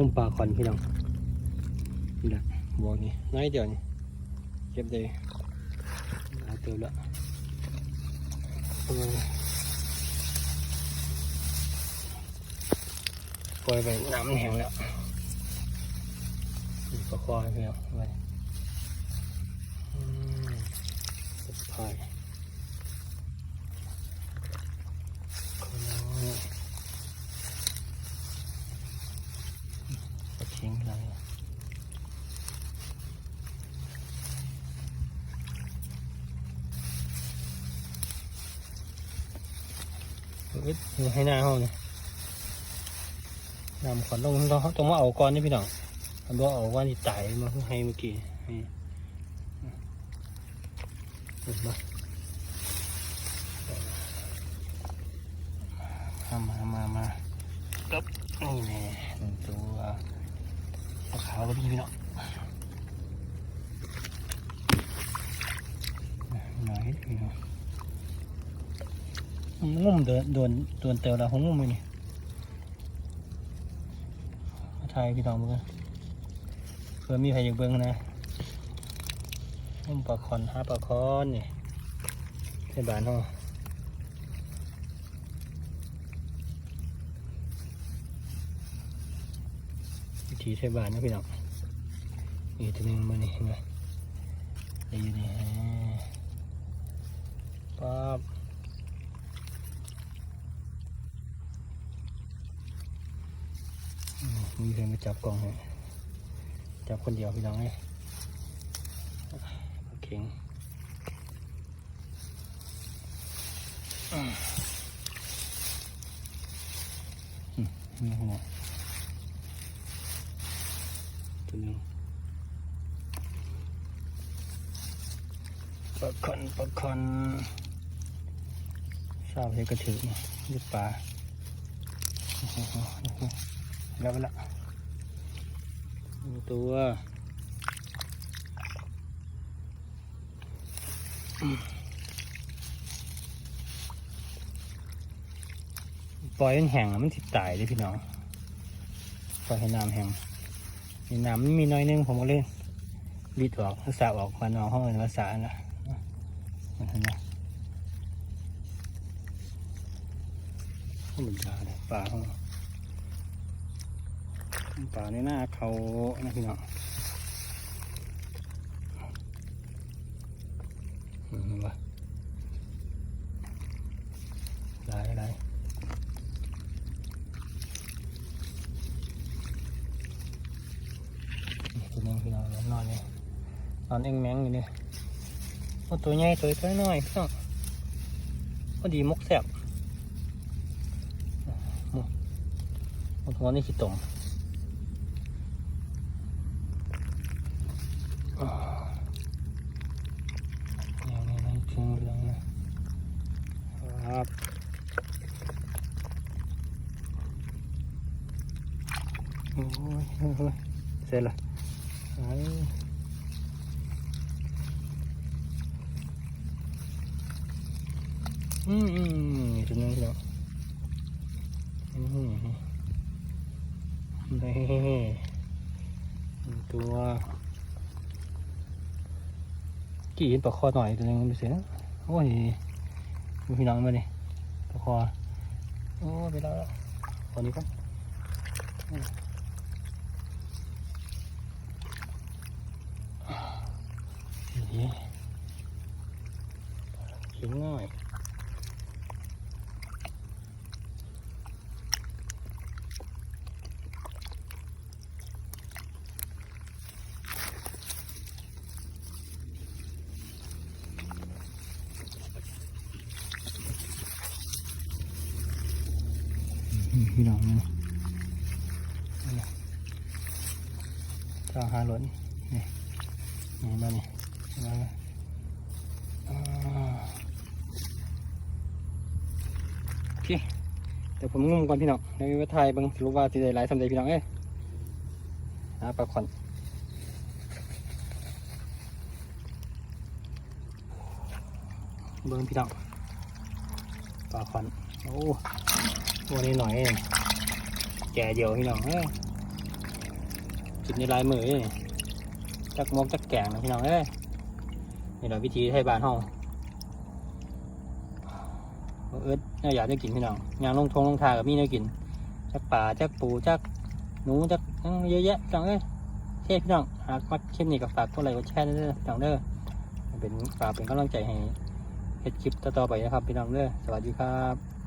งุ่มปลาคอนพี่น้องนี่แหละบอกนี่น้อยเดียวนี่เก็บได้หลายเติมแล้วเออปล่อยไปน้ำแห้งแล้วปลาคอให้พี่น้องไว้อืมสะพายคอน้อย ปลาเค็งอะไรเอ้ยให้หน้าห้องเลยนำขวัญต้องต้องต้องมาเอาก้อนนี่พี่น้องอันว่าเอาก้อนที่ตายมาให้เมื่อกี้นปะมามามามากับนี่แน่ตัว ปลาขาวก็พี่พี่น้องหน่อยพี่น้องงุ่มเดินโดนโดนเตลแล้วผมงุ่มเลยนี่มาถ่ายพี่น้องมึงเพื่อมีใครอยากเบิ้งนะงุ่มปลาคอนหาปลาคอนนี่ในบ้านห้องวิ ธีใช้บ้านนะพี่น้องนี่ตัวหนึงมานี่เห็นไหมได้อยู่นี่ป๊าบอืมมีเพลงมาจับกล่องให้จับคนเดียวพี่น้องไงเข่งอืมอืมนี่หัว ตัวหนึงปลาคอนปลาคอนทราบเหตุกระถือนี่ลูกปลาโอ้โหโอ้โหแล้วไปละหนึ่งตัวอืมปล่อยมันแห้งแล้วมันติดตายเลยพี่น้องปล่อยให้น้ำแห้ง มีน้ำมีน้อยนึงผมก็เลยบิดออกสาออกมานองห้องเป็นภาษาละเห็นไหมธรรมดาเลยปลาห้องป่าในหน้าเขานะพี่น้องอืมวะหลายหลายนี่ตัวนึงพี่น้องแล้วนอนนี่ นอนเองแมงอยู่นี่โอ้ตัวใหญ่ตัวตัวน้อยพี่น้องพอดีมกแสบหมดหัวนี่ขี้ตมยังไงนะจริงเลยนะครับโอ้ยเฮ้ยเฮ้ยเสร็จละ อืมอืมถึงยวอืมได้หนึ่ตัวกี่เห็นปลาคอหน่อยตัวนึงไม่เสียโอ้ยมีพี่น้องมาดิปลาคอโอ้ไปแล้วแล้วขอนนี้ก่อนนี่ขิงง่าย พี่น้องนี่นี่ถ้าหาหล่นนี่นี่มานี่มาโอเคเดี๋ยวผมงุ่มก่อนพี่น้องในวิทยบางสรุว่าสิได้หลายสำเร็จพี่น้องเอ้ยหาปลาขอนเบิ้งพี่น้องปลาขอนโอ้ ตัวนี้หน่อยแก่เดียวพี่น้องเอ้ยกินในหลายมือจักมกจักแกงนะพี่น้องเอ้ยนี่เราวิธีไทยบ้านห้องเอิร์ดน่าอยากได้กินพี่น้องยางลงทงลงทากับมีนื้อกินจักป่าจักปูจักหนูจักเยอะแยะพี่น้องเอ้ยเท่พี่น้องหากมักคลิปนี้ก็ฝากกดไลค์กดแชร์ด้วยเด้อพี่น้องเด้อเป็นฝากเป็นกำลังใจให้เฮ็ดคลิปต่อๆไปนะครับพี่น้องเด้อสวัสดีครับ